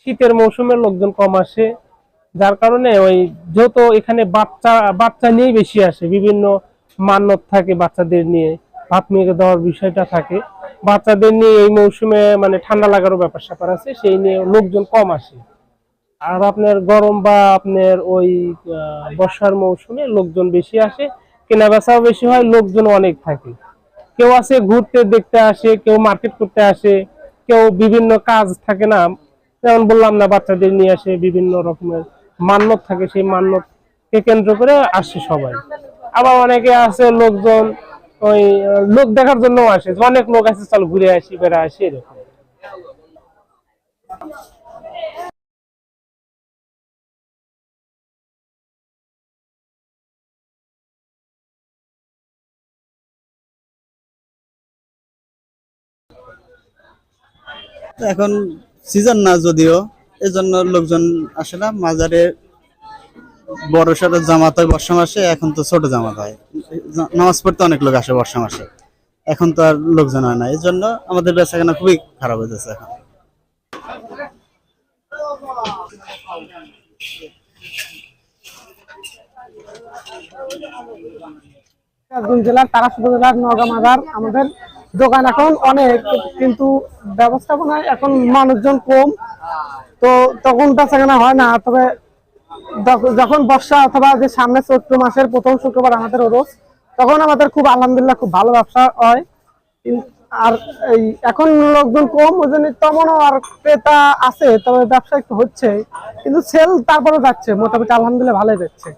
শীতের মৌসুমে লোকজন কম আসে, যার কারণে ওই যত এখানে বাচ্চা বাচ্চা নিয়েই বেশি আসে, বিভিন্ন মান্যত থাকে বাচ্চাদের নিয়ে, ভাত মেঘে দেওয়ার বিষয়টা থাকে। বাচ্চাদের নিয়ে এই মৌসুমে মানে ঠান্ডা লাগারও ব্যাপার স্যাপার আছে, সেই নিয়ে লোকজন কম আসে। আর আপনার গরম বা আপনার ওই বর্ষার মৌসুমে লোকজন বেশি আসে কেনা বেচাও বেশি হয়, লোকজন অনেক থাকে। কেউ আসে ঘুরতে দেখতে আসে, কেউ মার্কেট করতে আসে, কেউ বিভিন্ন কাজ থাকে না যেমন বললাম না, বাচ্চাদের নিয়ে আসে বিভিন্ন রকমের মান্যত থাকে, সেই মান্যতকে কেন্দ্র করে আসে সবাই। আবার অনেকে আছে লোকজন, ওই লোক দেখার জন্য আসে অনেক লোক আছে, চল ঘুরে আসি, বেড়া আসি, এরকম। এখন সিজন না যদিও, এজন্য লোকজন আসে না। মাজারে বড় সড়ো জামাত হয় বর্ষা মাসে, এখন তো ছোট জামাত হয়। নামাজ পড়তে অনেক লোক আসে বর্ষা মাসে। এখন তো আর লোকজন হয় না। এই জন্য আমাদের বেচাকেনা খুবই খারাপ হয়ে যাচ্ছে এখন জেলার তারাসুদ জেলার নগা মাজার, আমাদের দোকান এখন অনেক, কিন্তু ব্যবস্থাপনায় এখন মানুষজন কম। তো তখন বেচাকেনা হয় না, তবে যখন বর্ষা অথবা যে সামনে চৈত্র মাসের প্রথম শুক্রবার আমাদের রোজ তখন আমাদের খুব আলহামদুলিল্লাহ খুব ভালো ব্যবসা হয়। আর এই এখন লোকজন কম, ওই জন্য তেমনও আর ক্রেতা আছে, তবে ব্যবসা একটু হচ্ছে। কিন্তু সেল তারপরে যাচ্ছে, মোটামুটি আলহামদুলিল্লাহ ভালোই যাচ্ছে।